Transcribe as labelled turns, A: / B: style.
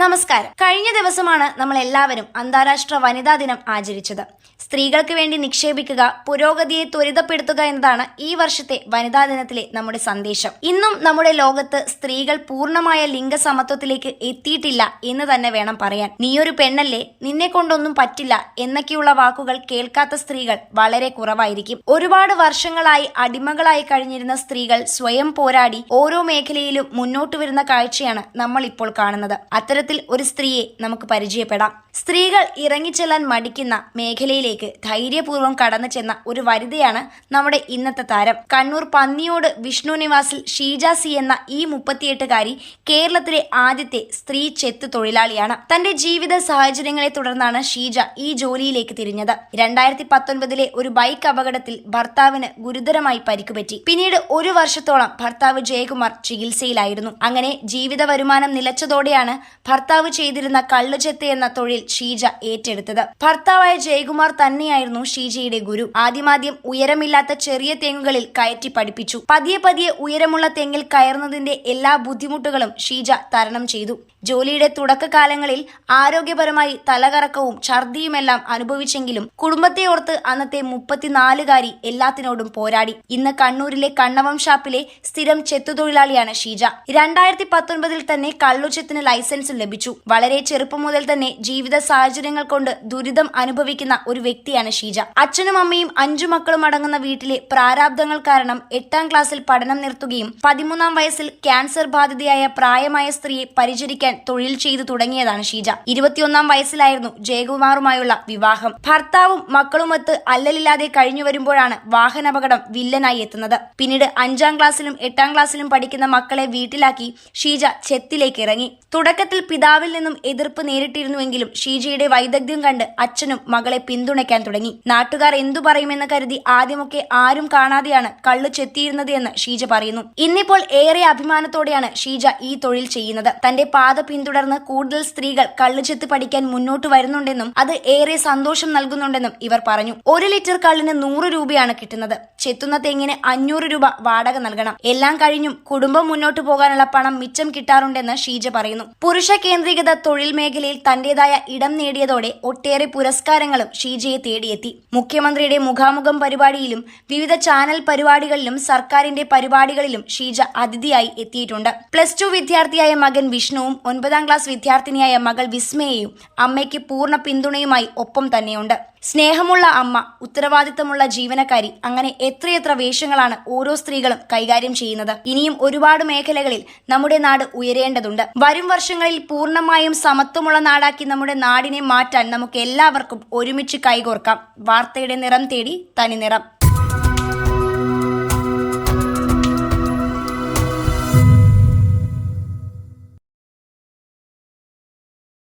A: നമസ്കാരം. കഴിഞ്ഞ ദിവസമാണ് നമ്മൾ എല്ലാവരും അന്താരാഷ്ട്ര വനിതാ ദിനം ആചരിച്ചത്. സ്ത്രീകൾക്ക് വേണ്ടി നിക്ഷേപിക്കുക പുരോഗതിയെ ത്വരിതപ്പെടുത്തുക എന്നതാണ് ഈ വർഷത്തെ വനിതാ ദിനത്തിലെ നമ്മുടെ സന്ദേശം. ഇന്നും നമ്മുടെ ലോകത്ത് സ്ത്രീകൾ പൂർണമായ ലിംഗസമത്വത്തിലേക്ക് എത്തിയിട്ടില്ല എന്ന് തന്നെ വേണം പറയാൻ. നീയൊരു പെണ്ണല്ലേ? നിന്നെ കൊണ്ടൊന്നും പറ്റില്ല എന്നൊക്കെയുള്ള വാക്കുകൾ കേൾക്കാത്ത സ്ത്രീകൾ വളരെ കുറവായിരിക്കും. ഒരുപാട് വർഷങ്ങളായി അടിമകളായി കഴിഞ്ഞിരുന്ന സ്ത്രീകൾ സ്വയം പോരാടി ഓരോ മേഖലയിലും മുന്നോട്ട് വരുന്ന കാഴ്ചയാണ് നമ്മൾ ഇപ്പോൾ കാണുന്നത്. അത്തരത്തിൽ ഒരു സ്ത്രീയെ നമുക്ക് പരിചയപ്പെടാം. സ്ത്രീകൾ ഇറങ്ങിച്ചെല്ലാൻ മടിക്കുന്ന മേഖലയിലേക്ക് ധൈര്യപൂർവം കടന്നു ചെന്ന ഒരു വനിതയാണ് നമ്മുടെ ഇന്നത്തെ താരം. കണ്ണൂർ പന്നിയോട് വിഷ്ണു നിവാസിൽ ഷീജ സി എന്ന ഈ മുപ്പത്തിയെട്ടുകാരി കേരളത്തിലെ ആദ്യത്തെ സ്ത്രീ ചെത്ത് തൊഴിലാളിയാണ്. തന്റെ ജീവിത സാഹചര്യങ്ങളെ തുടർന്നാണ് ഷീജ ഈ ജോലിയിലേക്ക് തിരിഞ്ഞത്. രണ്ടായിരത്തി പത്തൊൻപതിലെ ഒരു ബൈക്ക് അപകടത്തിൽ ഭർത്താവിന് ഗുരുതരമായി പരിക്കുപറ്റി. പിന്നീട് ഒരു വർഷത്തോളം ഭർത്താവ് ജയകുമാർ ചികിത്സയിലായിരുന്നു. അങ്ങനെ ജീവിത വരുമാനം നിലച്ചതോടെയാണ് ചെയ്തിരുന്ന കള്ളുചെത്ത് എന്ന തൊഴിൽ ഷീജ ഏറ്റെടുത്തത്. ഭർത്താവായ ജയകുമാർ തന്നെയായിരുന്നു ഷീജയുടെ ഗുരു. ആദ്യമാദ്യം ഉയരമില്ലാത്ത ചെറിയ തെങ്ങുകളിൽ കയറ്റി പഠിപ്പിച്ചു. പതിയെ പതിയെ ഉയരമുള്ള തെങ്ങിൽ കയറുന്നതിന്റെ എല്ലാ ബുദ്ധിമുട്ടുകളും ഷീജ തരണം ചെയ്തു. ജോലിയുടെ തുടക്കകാലങ്ങളിൽ ആരോഗ്യപരമായി തലകറക്കവും ഛർദിയുമെല്ലാം അനുഭവിച്ചെങ്കിലും കുടുംബത്തെ ഓർത്ത് അന്നത്തെ മുപ്പത്തിനാലുകാരി എല്ലാത്തിനോടും പോരാടി. ഇന്ന് കണ്ണൂരിലെ കണ്ണവം ഷാപ്പിലെ സ്ഥിരം ചെത്തുതൊഴിലാളിയാണ് ഷീജ. രണ്ടായിരത്തി പത്തൊൻപതിൽ തന്നെ കള്ളുചെത്തിന് ലൈസൻസ് ലഭിച്ചു. വളരെ ചെറുപ്പം മുതൽ തന്നെ ജീവിത സാഹചര്യങ്ങൾ കൊണ്ട് ദുരിതം അനുഭവിക്കുന്ന ഒരു വ്യക്തിയാണ് ഷീജ. അച്ഛനും അമ്മയും അഞ്ചു മക്കളും അടങ്ങുന്ന വീട്ടിലെ പ്രാരാബ്ദങ്ങൾ കാരണം എട്ടാം ക്ലാസ്സിൽ പഠനം നിർത്തുകയും പതിമൂന്നാം വയസ്സിൽ ക്യാൻസർ ബാധിതയായ പ്രായമായ സ്ത്രീയെ പരിചരിക്കാൻ തൊഴിൽ ചെയ്തു തുടങ്ങിയതാണ് ഷീജ. ഇരുപത്തിയൊന്നാം വയസ്സിലായിരുന്നു ജയകുമാറുമായുള്ള വിവാഹം. ഭർത്താവും മക്കളുമൊത്ത് അല്ലലില്ലാതെ കഴിഞ്ഞു വരുമ്പോഴാണ് വാഹനാപകടം വില്ലനായി എത്തുന്നത്. പിന്നീട് അഞ്ചാം ക്ലാസ്സിലും എട്ടാം ക്ലാസ്സിലും പഠിക്കുന്ന മക്കളെ വീട്ടിലാക്കി ഷീജ ചെത്തിലേക്ക് ഇറങ്ങി. തുടക്കത്തിൽ പിതാവിൽ നിന്നും എതിർപ്പ് നേരിട്ടിരുന്നുവെങ്കിലും ഷീജയുടെ വൈദഗ്ധ്യം കണ്ട് അച്ഛനും മകളെ പിന്തുണയ്ക്കാൻ തുടങ്ങി. നാട്ടുകാർ എന്തു പറയുമെന്ന് കരുതി ആദ്യമൊക്കെ ആരും കാണാതെയാണ് കള്ളു ചെത്തിയിരുന്നത് എന്ന് ഷീജ പറയുന്നു. ഇന്നിപ്പോൾ ഏറെ അഭിമാനത്തോടെയാണ് ഷീജ ഈ തൊഴിൽ ചെയ്യുന്നത്. തന്റെ പാത പിന്തുടർന്ന് കൂടുതൽ സ്ത്രീകൾ കള്ളു ചെത്ത് പഠിക്കാൻ മുന്നോട്ട് വരുന്നുണ്ടെന്നും അത് ഏറെ സന്തോഷം നൽകുന്നുണ്ടെന്നും ഇവർ പറഞ്ഞു. ഒരു ലിറ്റർ കള്ളിന് നൂറ് രൂപയാണ് കിട്ടുന്നത്. ചെത്തുന്ന തെങ്ങിന് അഞ്ഞൂറ് രൂപ വാടക നൽകണം. എല്ലാം കഴിഞ്ഞും കുടുംബം മുന്നോട്ട് പോകാനുള്ള പണം മിച്ചം കിട്ടാറുണ്ടെന്ന് ഷീജ പറയുന്നു. പുരുഷ കേന്ദ്രീകൃത തൊഴിൽ മേഖലയിൽ തന്റേതായ ഇടം നേടിയതോടെ ഒട്ടേറെ പുരസ്കാരങ്ങളും ഷീജയെ തേടിയെത്തി. മുഖ്യമന്ത്രിയുടെ മുഖാമുഖം പരിപാടിയിലും വിവിധ ചാനൽ പരിപാടികളിലും സർക്കാരിന്റെ പരിപാടികളിലും ഷീജ അതിഥിയായി എത്തിയിട്ടുണ്ട്. പ്ലസ് ടു വിദ്യാർത്ഥിയായ മകൻ വിഷ്ണുവും ഒൻപതാം ക്ലാസ് വിദ്യാർത്ഥിനിയായ മകൾ വിസ്മയയും അമ്മയ്ക്ക് പൂർണ പിന്തുണയുമായി ഒപ്പം തന്നെയുണ്ട്. സ്നേഹമുള്ള അമ്മ ഉത്തരവാദിത്തമുള്ള ജീവനക്കാരി അങ്ങനെ എത്രയെത്ര വേഷങ്ങളാണ് ഓരോ സ്ത്രീകളും കൈകാര്യം ചെയ്യുന്നത്. ഇനിയും ഒരുപാട് മേഖലകളിൽ നമ്മുടെ നാട് ഉയരേണ്ടതുണ്ട്. വരും വർഷങ്ങളിൽ പൂർണമായും സമത്വമുള്ള നാടാക്കി നമ്മുടെ നാടിനെ മാറ്റാൻ നമുക്ക് എല്ലാവർക്കും ഒരുമിച്ച് കൈകോർക്കാം. വാർത്തയുടെ നിറം തേടി തനി നിറം